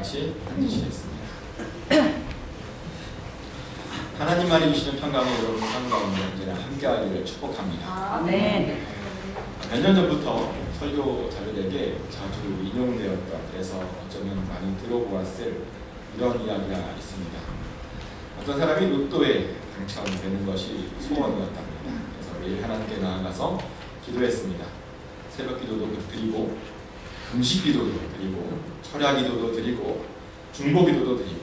같이 앉으시겠습니다. 하나님만이 주시는 평강이 여러분 삶 가운데 언제나 함께하기를 축복합니다. 아멘. 몇년 전부터 설교 자료에게 자주 인용되었던 그래서 어쩌면 많이 들어보았을 이런 이야기가 있습니다. 어떤 사람이 로또에 당첨되는 것이 소원이었답니다. 그래서 매일 하나님께 나아가서 기도했습니다. 새벽 기도도 드리고 금식 기도도 드리고 철야 기도도 드리고 중보 기도도 드리고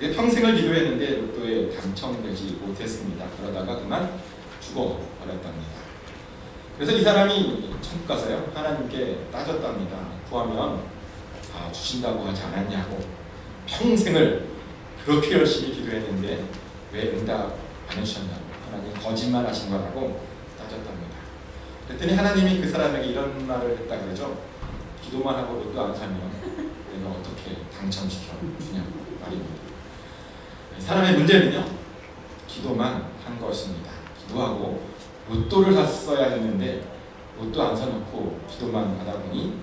평생을 기도했는데 로또에 당첨되지 못했습니다. 그러다가 그만 죽어버렸답니다. 그래서 이 사람이 천국 가서요 하나님께 따졌답니다. 구하면 아, 주신다고 하지 않았냐고 평생을 그렇게 열심히 기도했는데 왜 응답 안 해주셨냐고 하나님 거짓말 하신 거라고 따졌답니다. 그랬더니 하나님이 그 사람에게 이런 말을 했다 그러죠. 기도만 하고 로또 안 사면 내가 어떻게 당첨시켜 주냐고 말입니다. 이 사람의 문제는요 기도만 한 것입니다. 기도하고 로또를 샀어야 했는데 로또 안 사놓고 기도만 하다 보니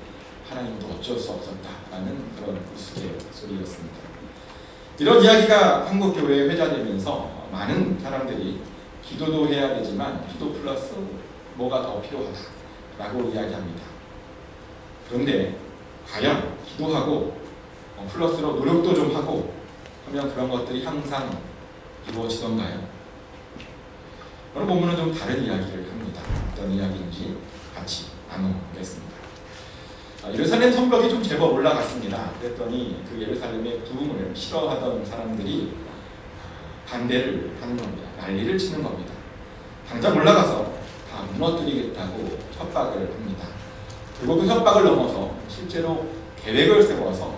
하나님도 어쩔 수 없었다라는 그런 우스갯소리였습니다. 이런 이야기가 한국 교회에 회자되면서 많은 사람들이 기도도 해야 되지만 기도 플러스 뭐가 더 필요하다라고 이야기합니다. 그런데 과연 기도하고 어, 플러스로 노력도 좀 하고 하면 그런 것들이 항상 이루어지던가요? 오늘 본문은 좀 다른 이야기를 합니다. 어떤 이야기인지 같이 나눠보겠습니다. 아, 예루살렘 성벽이 좀 제법 올라갔습니다. 그랬더니 그 예루살렘의 부흥을 싫어하던 사람들이 반대를 하는 겁니다. 난리를 치는 겁니다. 당장 올라가서 다 무너뜨리겠다고 협박을 합니다. 그리고 그 협박을 넘어서 실제로 계획을 세워서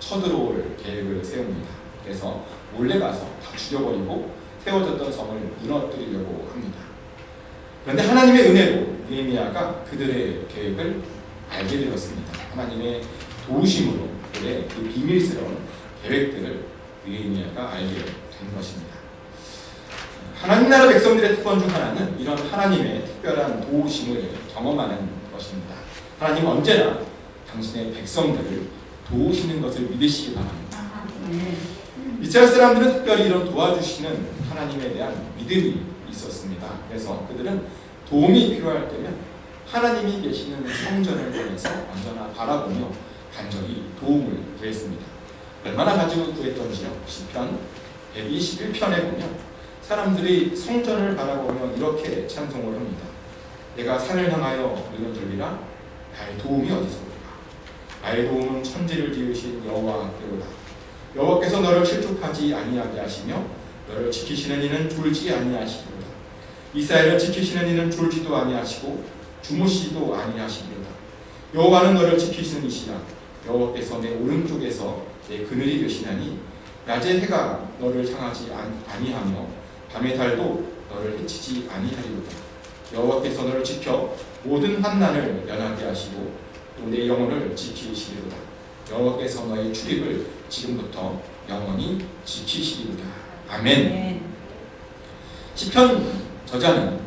쳐들어올 계획을 세웁니다. 그래서 몰래 가서 다 죽여버리고 세워졌던 성을 무너뜨리려고 합니다. 그런데 하나님의 은혜로 느헤미야가 그들의 계획을 알게 되었습니다. 하나님의 도우심으로 그들의 그 비밀스러운 계획들을 느헤미야가 알게 된 것입니다. 하나님 나라 백성들의 특권 중 하나는 이런 하나님의 특별한 도우심을 경험하는 것입니다. 하나님 언제나 당신의 백성들을 도우시는 것을 믿으시기 바랍니다. 이스라엘 사람들은 특별히 이런 도와주시는 하나님에 대한 믿음이 있었습니다. 그래서 그들은 도움이 필요할 때면 하나님이 계시는 성전을 통해서 언제나 바라보며 간절히 도움을 구했습니다. 얼마나 자주 구했던지요. 시편 121편에 보면 사람들이 성전을 바라보며 이렇게 찬송을 합니다. 내가 산을 향하여 눈을 들리라 나의 도움이 어디서 올까? 나의 도움은 천지를 지으신 여호와께로다. 여호와께서 너를 실족하지 아니하게 하시며 너를 지키시는 이는 졸지 아니하시리로다. 이스라엘을 지키시는 이는 졸지도 아니하시고 주무시지도 아니하시리로다. 여호와는 너를 지키시는 이시라. 여호와께서 내 오른쪽에서 내 그늘이 되시나니 낮에 해가 너를 향하지 아니하며 밤의 달도 너를 해치지 아니하리로다. 여호와께서 너를 지켜 모든 환난을 면하게 하시고 또 내 영혼을 지키시리로다. 여호와께서 너의 출입을 지금부터 영원히 지키시리로다. 아멘. 시편 저자는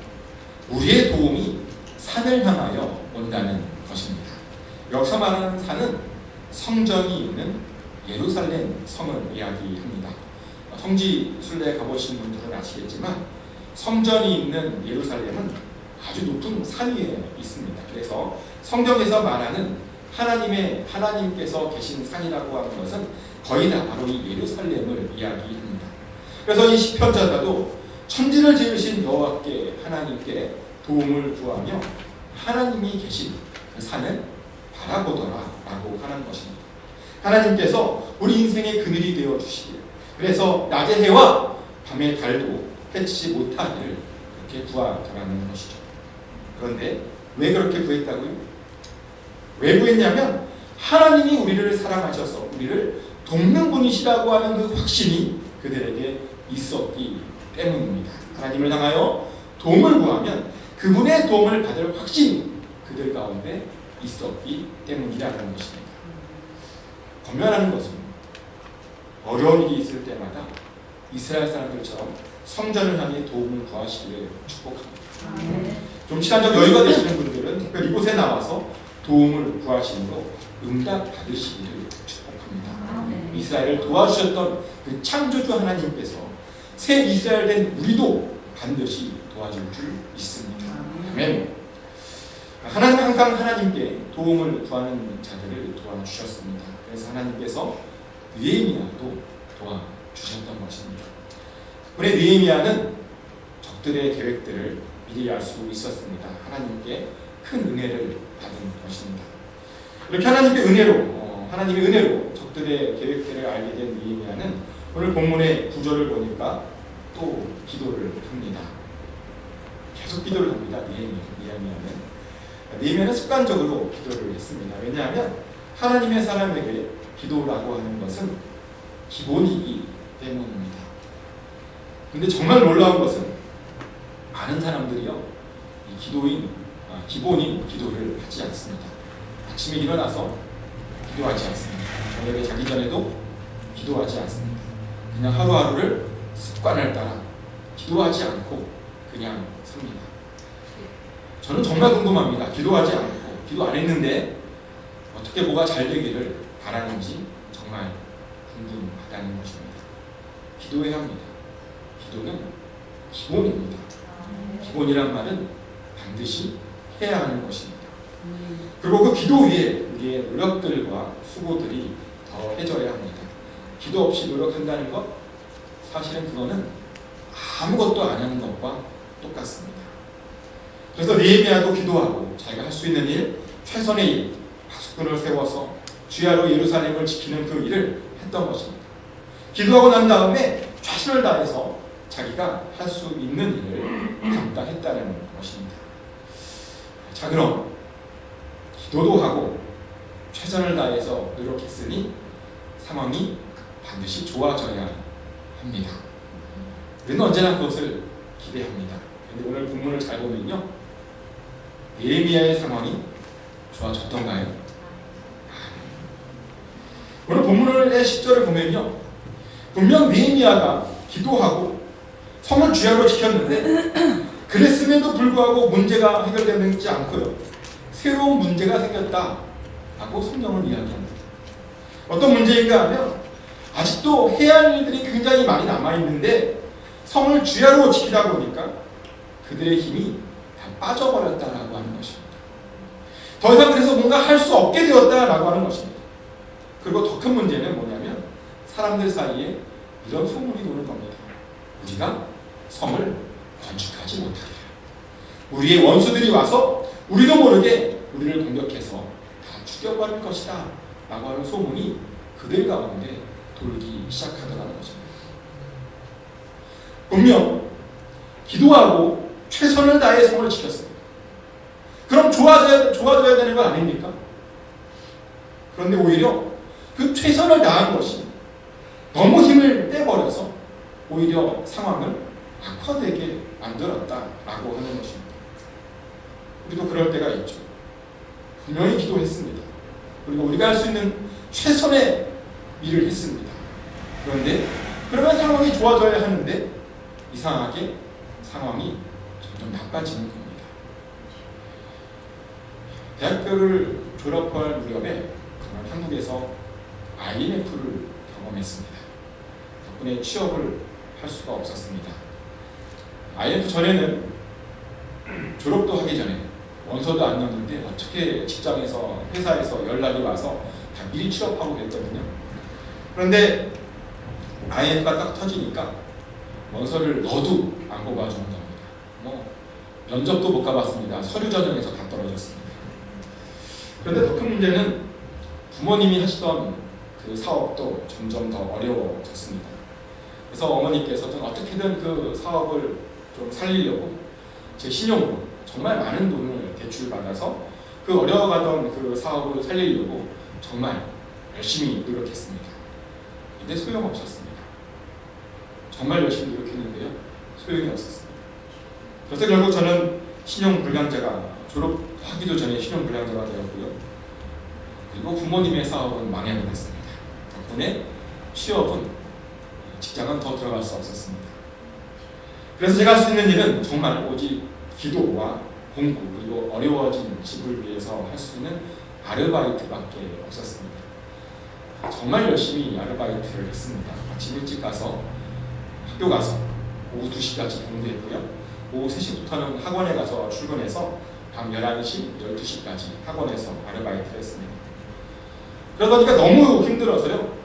우리의 도움이 산을 향하여 온다는 것입니다. 여기서 말하는 산은 성전이 있는 예루살렘 성을 이야기합니다. 성지 순례 가보신 분들은 아시겠지만 성전이 있는 예루살렘은 아주 높은 산 위에 있습니다. 그래서 성경에서 말하는 하나님의 하나님께서 계신 산이라고 하는 것은 거의 다 바로 이 예루살렘을 이야기합니다. 그래서 이 시편자가도 천지를 지으신 여호와께 하나님께 도움을 구하며 하나님이 계신 그 산을 바라보더라라고 하는 것입니다. 하나님께서 우리 인생의 그늘이 되어 주시길 그래서 낮의 해와 밤의 달도 해치지 못하기를 그렇게 구하더라는 것이죠. 그런데 왜 그렇게 구했다고요? 왜 구했냐면 하나님이 우리를 사랑하셔서 우리를 돕는 분이시라고 하는 그 확신이 그들에게 있었기 때문입니다. 하나님을 향하여 도움을 구하면 그분의 도움을 받을 확신이 그들 가운데 있었기 때문이라는 것입니다. 건면하는 것은 어려운 일이 있을 때마다 이스라엘 사람들처럼 성전을 향해 도움을 구하시기를 축복합니다. 좀 시간적 여유가 되시는 분들은 특별히 이곳에 나와서 도움을 구하심으로 응답 받으시기를 축복합니다. 이스라엘을 도와주셨던 그 창조주 하나님께서 새 이스라엘 된 우리도 반드시 도와줄 줄 믿습니다. 아멘. 하나님 항상 하나님께 도움을 구하는 자들을 도와주셨습니다. 그래서 하나님께서 느헤미야도 도와주셨던 것입니다. 우리 느헤미야는 적들의 계획들을 미리 알 수 있었습니다. 하나님께 큰 은혜를 받은 것입니다. 이렇게 하나님의 은혜로 어, 하나님의 은혜로 적들의 계획들을 알게 된 느헤미야는 오늘 본문의 구절을 보니까 또 기도를 합니다. 계속 기도를 합니다. 느헤미야는 느헤미야는 습관적으로 기도를 했습니다. 왜냐하면 하나님의 사람에게 기도라고 하는 것은 기본이기 때문입니다. 근데 정말 놀라운 것은 많은 사람들이요 이 기도인 아, 기본인 기도를 하지 않습니다. 아침에 일어나서 기도하지 않습니다. 저녁에 자기 전에도 기도하지 않습니다. 그냥 하루하루를 습관을 따라 기도하지 않고 그냥 삽니다. 저는 정말 궁금합니다. 기도하지 않고 기도 안 했는데 어떻게 뭐가 잘 되기를 바라는지 정말 궁금하다는 것입니다. 기도해야 합니다. 기도는 기본입니다. 기본이란 말은 반드시 해야 하는 것입니다. 그리고 그 기도 위에 우리의 노력들과 수고들이 더해져야 합니다. 기도 없이 노력한다는 것 사실은 그거는 아무것도 안 하는 것과 똑같습니다. 그래서 네헤미야도 기도하고 자기가 할 수 있는 일, 최선의 일, 파수꾼을 세워서 주야로 예루살렘을 지키는 그 일을 했던 것입니다. 기도하고 난 다음에 최선을 다해서 자기가 할 수 있는 일을 것입니다. 자 그럼 기도도 하고 최선을 다해서 노력했으니 상황이 반드시 좋아져야 합니다. 우리는 언제나 그것을 기대합니다. 근데 오늘 본문을 잘 보면요. 예미야의 상황이 좋아졌던가요? 오늘 본문의 10절을 보면요. 분명 느헤미야가 기도하고 성을 주야로 지켰는데 그랬음에도 불구하고 문제가 해결되지 않고요. 새로운 문제가 생겼다 라고 성경은 이야기합니다. 어떤 문제인가 하면 아직도 해야 할 일들이 굉장히 많이 남아있는데 성을 주야로 지키다 보니까 그들의 힘이 다 빠져버렸다라고 하는 것입니다. 더 이상 그래서 뭔가 할 수 없게 되었다라고 하는 것입니다. 그리고 더 큰 문제는 뭐냐면 사람들 사이에 이런 소문이 도는 겁니다. 우리가 성을 건축하지 못하리라. 우리의 원수들이 와서 우리도 모르게 우리를 공격해서 다 죽여버릴 것이다. 라고 하는 소문이 그들 가운데 돌기 시작하더라는 것입니다. 분명 기도하고 최선을 다해 성을 지켰습니다. 그럼 좋아져야, 좋아져야 되는 건 아닙니까? 그런데 오히려 그 최선을 다한 것이 너무 힘을 빼버려서 오히려 상황을 악화되게 만들었다라고 하는 것입니다. 우리도 그럴 때가 있죠. 분명히 기도했습니다. 그리고 우리가 할 수 있는 최선의 일을 했습니다. 그런데 그러면 상황이 좋아져야 하는데 이상하게 상황이 점점 나빠지는 겁니다. 대학교를 졸업할 무렵에 정말 한국에서 IMF를 경험했습니다. 덕분에 취업을 할 수가 없었습니다. IMF 전에는 졸업도 하기 전에 원서도 안 넣었는데 어떻게 직장에서 회사에서 연락이 와서 다 미리 취업하고 그랬거든요. 그런데 IMF가 딱 터지니까 원서를 넣어도 안 뽑아주는 겁니다. 뭐 면접도 못 가봤습니다. 서류 전형에서 다 떨어졌습니다. 그런데 더 큰 문제는 부모님이 하시던 그 사업도 점점 더 어려워졌습니다. 그래서 어머니께서는 어떻게든 그 사업을 좀 살리려고 제 신용으로 정말 많은 돈을 대출받아서 그 어려워가던 그 사업을 살리려고 정말 열심히 노력했습니다. 근데 소용없었습니다. 정말 열심히 노력했는데요. 소용이 없었습니다. 그래서 결국 저는 신용불량자가 졸업하기도 전에 신용불량자가 되었고요. 그리고 부모님의 사업은 망해버렸습니다. 덕분에 취업은 직장은 더 들어갈 수 없었습니다. 그래서 제가 할 수 있는 일은 정말 오직 기도와 공부 그리고 어려워진 집을 위해서 할 수 있는 아르바이트밖에 없었습니다. 정말 열심히 아르바이트를 했습니다. 아침 일찍 가서 학교 가서 오후 2시까지 공부했고요. 오후 3시부터는 학원에 가서 출근해서 밤 11시, 12시까지 학원에서 아르바이트를 했습니다. 그러다 보니까 너무 힘들어서요.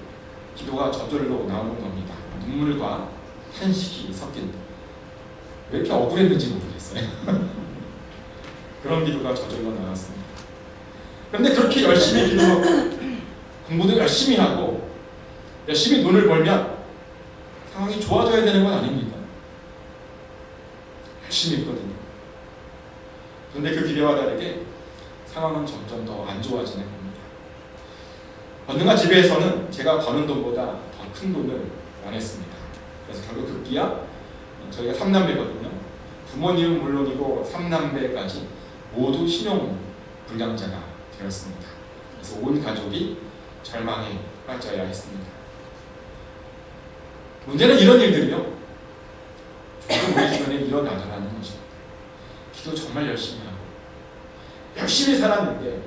기도가 저절로 나오는 겁니다. 눈물과 탄식이 섞인 왜 이렇게 억울했는지 모르겠어요. 그런 기도가 저절로 나왔습니다. 그런데 그렇게 열심히 기도하고 공부도 열심히 하고 열심히 돈을 벌면 상황이 좋아져야 되는 건 아닙니다. 열심히 했거든요. 그런데 그 기대와 다르게 상황은 점점 더 안 좋아지는 겁니다. 어느가 집에서는 제가 버는 돈보다 더 큰 돈을 원했습니다. 그래서 결국 급기야 저희가 3남매거든요. 부모님은 물론이고 3남매까지 모두 신용 불량자가 되었습니다. 그래서 온 가족이 절망에 빠져야 했습니다. 문제는 이런 일들이요. 조금 우리 주변에 일어나더라는 것입니다. 기도 정말 열심히 하고 열심히 살았는데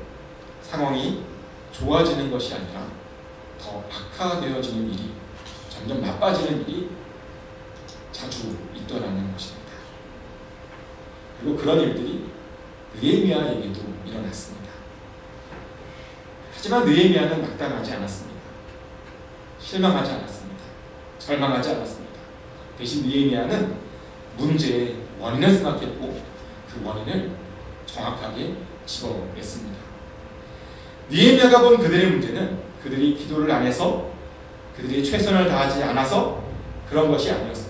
상황이 좋아지는 것이 아니라 더 악화되어지는 일이 점점 나빠지는 일이 자주 있더라는 것입니다. 그리고 그런 일들이 느헤미야에게도 일어났습니다. 하지만 느헤미야는 낙담하지 않았습니다. 실망하지 않았습니다. 절망하지 않았습니다. 대신 느헤미야는 문제의 원인을 생각했고 그 원인을 정확하게 집어냈습니다. 느헤미야가 본 그들의 문제는 그들이 기도를 안 해서 그들이 최선을 다하지 않아서 그런 것이 아니었습니다.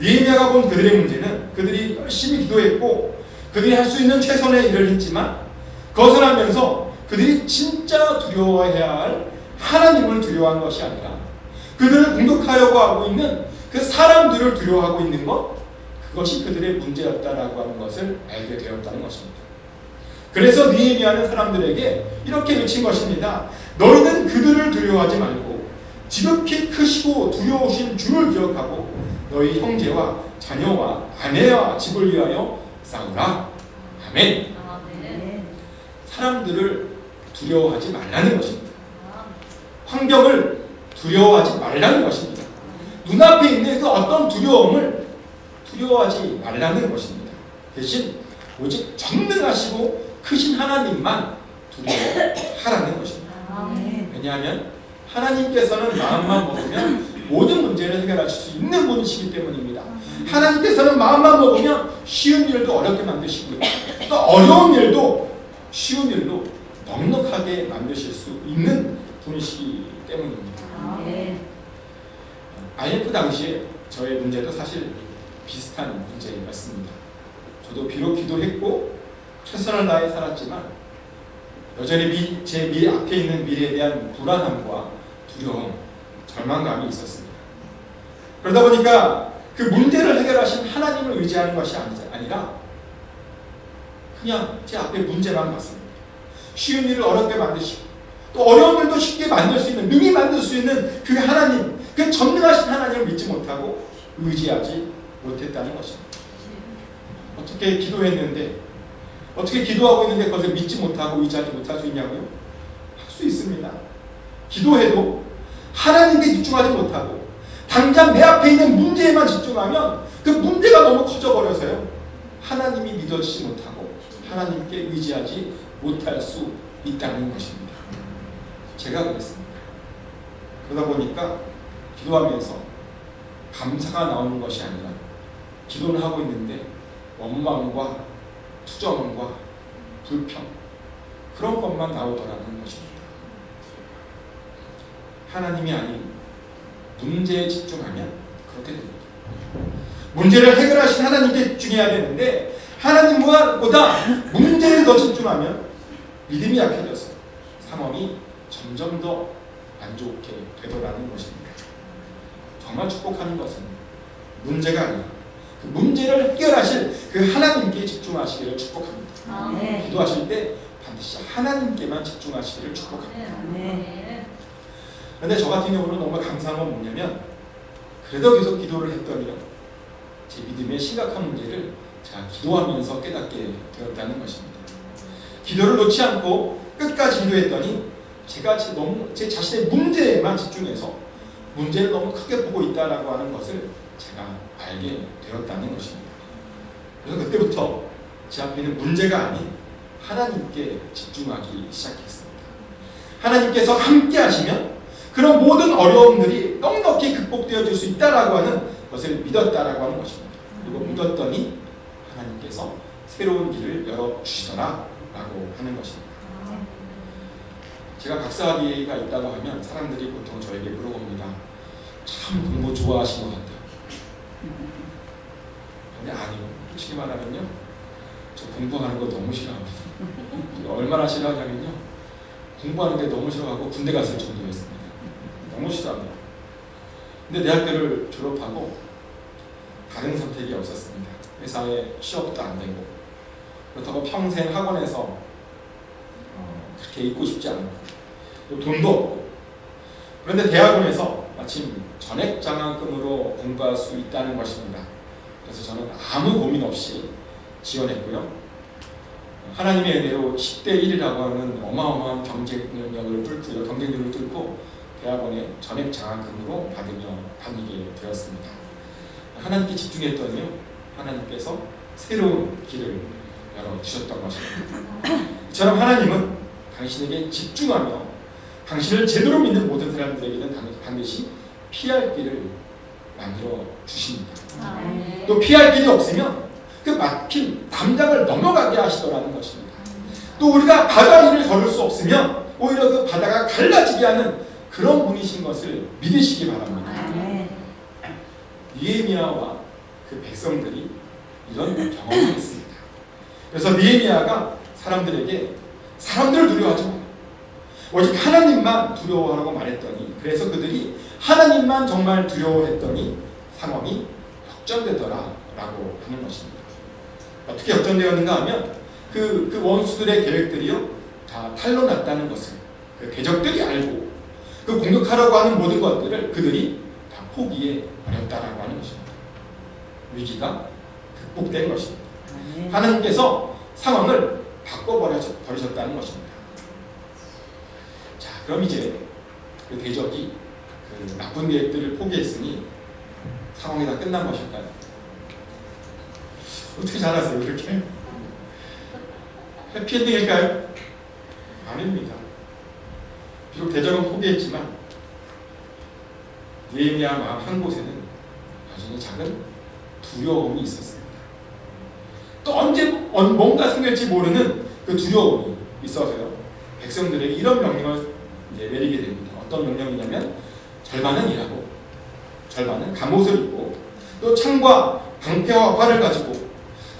느헤미야가 본 그들의 문제는 그들이 열심히 기도했고 그들이 할 수 있는 최선의 일을 했지만 그것을 하면서 그들이 진짜 두려워해야 할 하나님을 두려워한 것이 아니라 그들을 공격하려고 하고 있는 그 사람들을 두려워하고 있는 것 그것이 그들의 문제였다라고 하는 것을 알게 되었다는 것입니다. 그래서 느헤미야는 사람들에게 이렇게 외친 것입니다. 너희는 그들을 두려워하지 말고 지극히 크시고 두려우신 주를 기억하고 너희 형제와 자녀와 아내와 집을 위하여 싸우라. 아멘. 아, 네. 사람들을 두려워하지 말라는 것입니다. 환경을 두려워하지 말라는 것입니다. 눈앞에 있는 그 어떤 두려움을 두려워하지 말라는 것입니다. 대신 오직 전능하시고 크신 하나님만 두려워하라는 것입니다. 왜냐하면 하나님께서는 마음만 먹으면 모든 문제를 해결하실 수 있는 분이시기 때문입니다. 하나님께서는 마음만 먹으면 쉬운 일도 어렵게 만드시고요. 또 어려운 일도 쉬운 일로 넉넉하게 만드실 수 있는 분이시기 때문입니다. 아, 네. IF 당시에 저의 문제도 사실 비슷한 문제였습니다. 저도 비록 기도했고 최선을 다해 살았지만 여전히 미, 제 미래 앞에 있는 미래에 대한 불안함과 두려움, 절망감이 있었습니다. 그러다 보니까 그 문제를 해결하신 하나님을 의지하는 것이 아니- 아니라 그냥 제 앞에 문제만 봤습니다. 쉬운 일을 어렵게 만드시고 또 어려운 일도 쉽게 만들 수 있는 능히 만들 수 있는 그 하나님, 그 전능하신 하나님을 믿지 못하고 의지하지 못했다는 것입니다. 어떻게 기도했는데 어떻게 기도하고 있는데 그것을 믿지 못하고 의지하지 못할 수 있냐고요? 할 수 있습니다. 기도해도 하나님께 집중하지 못하고 당장 내 앞에 있는 문제에만 집중하면 그 문제가 너무 커져버려서요. 하나님이 믿어지지 못하고 하나님께 의지하지 못할 수 있다는 것입니다. 제가 그랬습니다. 그러다 보니까 기도하면서 감사가 나오는 것이 아니라 기도는 하고 있는데 원망과 투정과 불평 그런 것만 나오더라는 것입니다. 하나님이 아닌 문제에 집중하면 그렇게 됩니다. 문제를 해결하신 하나님께 집중해야 되는데 하나님보다 문제에 더 집중하면 믿음이 약해져서 상황이 점점 더 안 좋게 되더라는 것입니다. 정말 축복하는 것은 문제가 아니라 그 문제를 해결하실 그 하나님께 집중하시기를 축복합니다. 아, 네. 기도하실 때 반드시 하나님께만 집중하시기를 축복합니다. 네. 그런데 저 같은 경우는 너무 감사한 건 뭐냐면 그래도 계속 기도를 했더니요 제 믿음의 심각한 문제를 제가 기도하면서 깨닫게 되었다는 것입니다. 기도를 놓지 않고 끝까지 기도했더니 제가 제 너무 제 자신의 문제에만 집중해서 문제를 너무 크게 보고 있다라고 하는 것을 제가 알게 되었다는 것입니다. 그래서 그때부터 제 앞에 있는 문제가 아닌 하나님께 집중하기 시작했습니다. 하나님께서 함께 하시면 그런 모든 어려움들이 넉넉히 극복되어질 수 있다라고 하는 것을 믿었다라고 하는 것입니다. 그리고 믿었더니 하나님께서 새로운 길을 열어 주시더라라고 하는 것입니다. 제가 박사학위가 있다고 하면 사람들이 보통 저에게 물어봅니다. 참 공부 좋아하시는 것 같아요. 근데 아니요. 솔직히 말하면요. 저 공부하는 거 너무 싫어합니다. 얼마나 싫어하냐면요. 공부하는 게 너무 싫어하고 군대 갔을 정도였습니다. 싫어합니다. 근데 대학교를 졸업하고 다른 선택이 없었습니다. 회사에 취업도 안 되고 그렇다고 평생 학원에서 어, 그렇게 있고 싶지 않고 또 돈도 없고 그런데 대학원에서 마침 전액 장학금으로 공부할 수 있다는 것입니다. 그래서 저는 아무 고민 없이 지원했고요. 하나님의 은혜로 10대 1이라고 하는 어마어마한 경쟁력을 뚫고요. 경쟁률을 뚫고 대학원에 전액 장학금으로 받으며 다니게 되었습니다. 하나님께 집중했더니요. 하나님께서 새로운 길을 열어 주셨던 것입니다. 이처럼 하나님은 당신에게 집중하며 당신을 제대로 믿는 모든 사람들에게는 당- 반드시 피할 길을 만들어 주십니다. 아멘. 또 피할 길이 없으면 그 막힌 담장을 넘어가게 하시더라는 것입니다. 또 우리가 바다 위를 걸을 수 없으면 오히려 그 바다가 갈라지게 하는 그런 분이신 것을 믿으시기 바랍니다. 니에미아와 그 백성들이 이런 경험을 했습니다. 그래서 니에미아가 사람들에게 사람들을 두려워하지 마. 오직 하나님만 두려워하라고 말했더니 그래서 그들이 하나님만 정말 두려워했더니 상황이 역전되더라라고 하는 것입니다. 어떻게 역전되었는가 하면 그, 그 원수들의 계획들이요 다 탄로 났다는 것을 그 대적들이 알고 그 공격하려고 하는 모든 것들을 그들이 다 포기해 버렸다라고 하는 것입니다. 위기가 극복된 것입니다. 하나님께서 상황을 바꿔버리셨다는 것입니다. 자, 그럼 이제 그 대적이 그 나쁜 계획들을 포기했으니 상황이 다 끝난 것일까요? 어떻게 잘하세요, 이렇게? 해피엔딩일까요? 아닙니다. 비록 대적은 포기했지만 니에미야 마음 한 곳에는 여전히 작은 두려움이 있었습니다. 또 언제 언- 뭔가 생길지 모르는 그 두려움이 있어서요. 백성들에게 이런 명령을 이제 내리게 됩니다. 어떤 명령이냐면 절반은 일하고 절반은 갑옷을 입고 또 창과 방패와 활을 가지고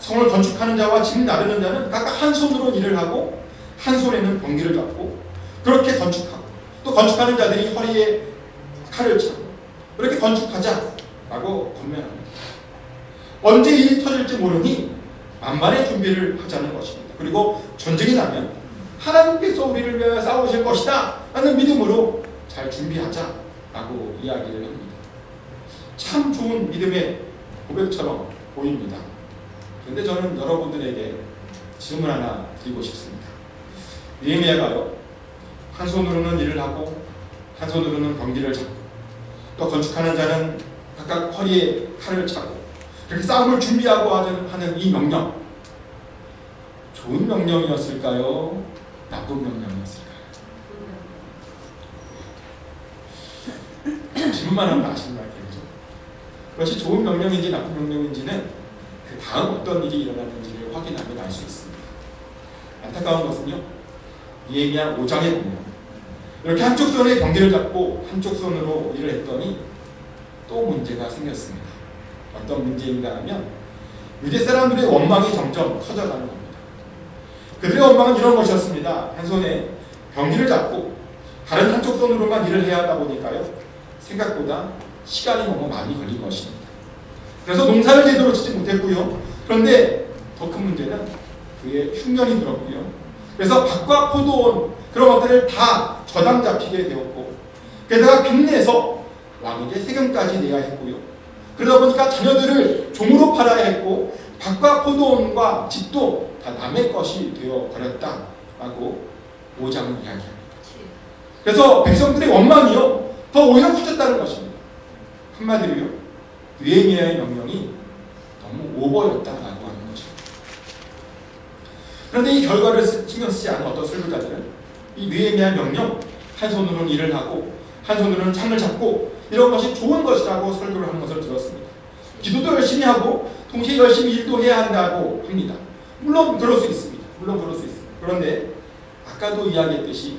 성을 건축하는 자와 집 나르는 자는 각각 한 손으로 일을 하고 한 손에는 번기를 잡고 그렇게 건축하고 또 건축하는 자들이 허리에 칼을 차고 그렇게 건축하자라고 권면합니다. 언제 일이 터질지 모르니 만반의 준비를 하자는 것입니다. 그리고 전쟁이 나면 하나님께서 우리를 위하여 싸우실 것이다 라는 믿음으로 잘 준비하자라고 이야기를 합니다. 참 좋은 믿음의 고백처럼 보입니다. 그런데 저는 여러분들에게 질문 하나 드리고 싶습니다. 니에미아가요 한 손으로는 일을 하고 한 손으로는 번기를 잡고 또 건축하는 자는 각각 허리에 칼을 차고 그렇게 싸움을 준비하고 하는, 하는 이 명령 좋은 명령이었을까요? 나쁜 명령이었을까요? 질문만 하면 아시는 말이겠죠. 그것이 좋은 명령인지 나쁜 명령인지는 그 다음 어떤 일이 일어났는지를 확인하면 알 수 있습니다. 안타까운 것은요. 이에미야 5장에 보면 이렇게 한쪽 손에 경기를 잡고 한쪽 손으로 일을 했더니 또 문제가 생겼습니다. 어떤 문제인가 하면 유대 사람들의 원망이 점점 커져가는 겁니다. 그들의 원망은 이런 것이었습니다. 한 손에 병기를 잡고 다른 한쪽 손으로만 일을 해야 하다 보니까요. 생각보다 시간이 너무 많이 걸린 것입니다. 그래서 농사를 제대로 짓지 못했고요. 그런데 더 큰 문제는 그의 흉년이 들었고요. 그래서 밭과 포도원 그런 것들을 다 저당 잡히게 되었고 게다가 빚내서 왕에게 세금까지 내야 했고요. 그러다 보니까 자녀들을 종으로 팔아야 했고 밭과 포도원과 집도 다 남의 것이 되어 버렸다라고 5장은 이야기합니다. 그래서 백성들의 원망이요 더 오히려 커졌다는 것입니다. 한마디로요 느헤미야의 명령이 너무 오버였다라고 하는 거죠. 그런데 이 결과를 쓰- 신경 쓰지 않은 어떤 설교자들은 이 느헤미야 명령 한 손으로는 일을 하고 한 손으로는 창을 잡고 이런 것이 좋은 것이라고 설교를 하는 것을 들었습니다. 기도도 열심히 하고 동시에 열심히 일도 해야 한다고 합니다. 물론 그럴 수 있습니다. 물론 그럴 수 있습니다. 그런데 아까도 이야기했듯이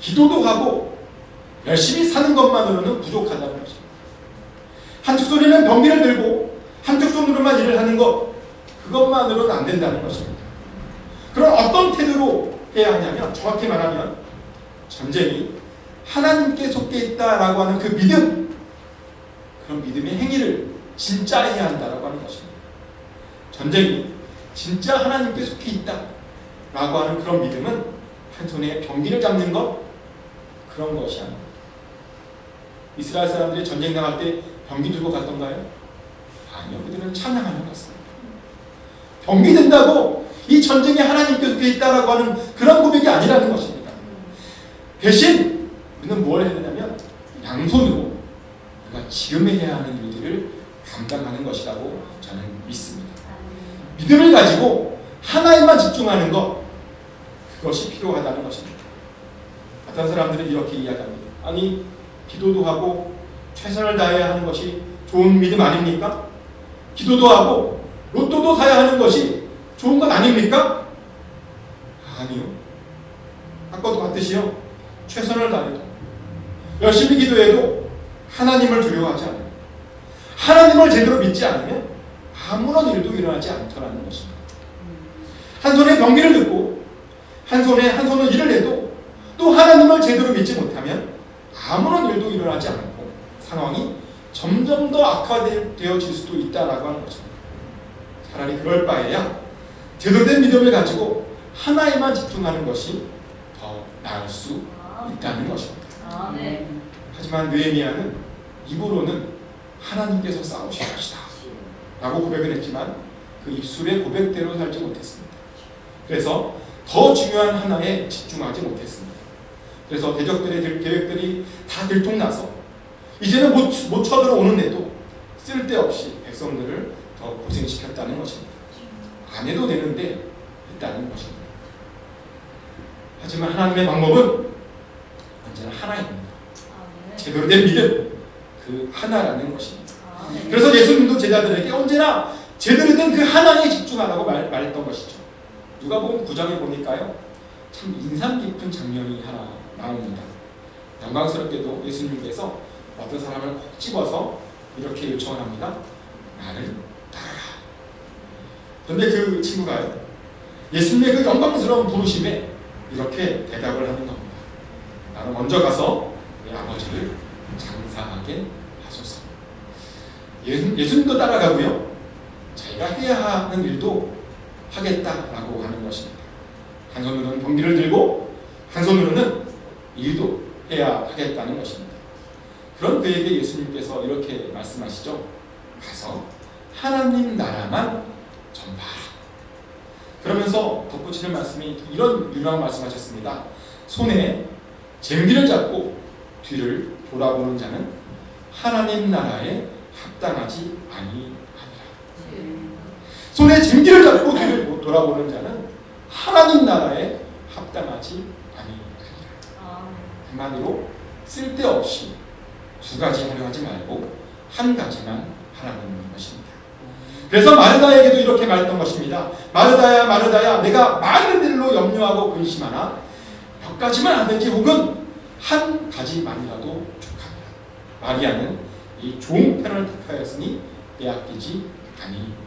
기도도 하고 열심히 사는 것만으로는 부족하다는 것입니다. 한쪽 손에는 병기를 들고 한쪽 손으로만 일을 하는 것 그것만으로는 안 된다는 것입니다. 그럼 어떤 태도로 해야 하냐면 정확히 말하면 전쟁이 하나님께 속해 있다라고 하는 그 믿음 그런 믿음의 행위를 진짜 해야 한다라고 하는 것입니다. 전쟁이 진짜 하나님께 속해 있다라고 하는 그런 믿음은 한 손에 병기를 잡는 것 그런 것이 아닙니다. 이스라엘 사람들이 전쟁 나갈 때 병기 들고 갔던가요? 아니요. 그들은 찬양하며 갔습니다. 병기 든다고 이 전쟁에 하나님께 속해 있다라고 하는 그런 고백이 아니라는 것입니다. 대신 우리는 뭘 해야 되냐면 양손으로 우리가 지금 해야 하는 일들을 감당하는 것이라고 저는 믿습니다. 믿음을 가지고 하나에만 집중하는 것 그것이 필요하다는 것입니다. 어떤 사람들은 이렇게 이야기합니다. 아니 기도도 하고 최선을 다해야 하는 것이 좋은 믿음 아닙니까? 기도도 하고 로또도 사야 하는 것이 좋은 것 아닙니까? 아니요. 아까도 봤듯이요. 최선을 다해도 열심히 기도해도 하나님을 두려워하지 않아요. 하나님을 제대로 믿지 않으면 아무런 일도 일어나지 않더라는 것입니다. 한 손에 병기를 듣고 한 손에 한 손으로 일을 해도 또 하나님을 제대로 믿지 못하면 아무런 일도 일어나지 않고 상황이 점점 더 악화되어질 수도 있다라고 하는 것입니다. 차라리 그럴 바에야 제대로 된 믿음을 가지고 하나에만 집중하는 것이 더 나을 수 있다는 것입니다. 아, 네. 하지만 느헤미야는 입으로는 하나님께서 싸우실 것이다 라고 고백을 했지만 그 입술의 고백대로 살지 못했습니다. 그래서 더 중요한 하나에 집중하지 못했습니다. 그래서 대적들의 들- 계획들이 다 들통나서 이제는 못, 못 쳐들어오는데도 쓸데없이 백성들을 더 고생시켰다는 것입니다. 안 해도 되는데 했다는 것입니다. 하지만 하나님의 방법은 언제나 하나입니다. 아, 네. 제대로 된 믿음 그 하나라는 것입니다. 아, 네. 그래서 예수님도 제자들에게 언제나 제대로 된 그 하나에 집중하라고 말, 말했던 것이죠. 누가 보면 구장에 보니까요 참 인상 깊은 장면이 하나 나옵니다. 영광스럽게도 예수님께서 어떤 사람을 콕 집어서 이렇게 요청을 합니다. 나를 따라 라. 그런데 그 친구가요 예수님의 그 영광스러운 부르심에 이렇게 대답을 하는 겁니다. 나는 먼저 가서 내 아버지를 장사하게 하소서. 예수, 예수님도 따라가고요. 자기가 해야 하는 일도 하겠다라고 하는 것입니다. 한 손으로는 병기를 들고 한 손으로는 일도 해야 하겠다는 것입니다. 그런 그에게 예수님께서 이렇게 말씀하시죠. 가서 하나님 나라만 전파하라. 그러면서 덧붙이는 말씀이 이런 유명한 말씀하셨습니다. 손에 쟁기를 잡고 뒤를 돌아보는 자는 하나님 나라에 합당하지 아니하니라. 손에 쟁기를 잡고 뒤를 돌아보는 자는 하나님 나라에 합당하지 아니하니라. 아, 한마디로 쓸데없이 두 가지 하려 하지 말고 한 가지만 하라는 것입니다. 그래서 마르다에게도 이렇게 말했던 것입니다. 마르다야 마르다야 내가 많은 일로 염려하고 근심하나 몇 가지만 하든지 혹은 한 가지만이라도 족합니다. 마리아는 이 좋은 편을 택하였으니 빼앗기지 아니하리라.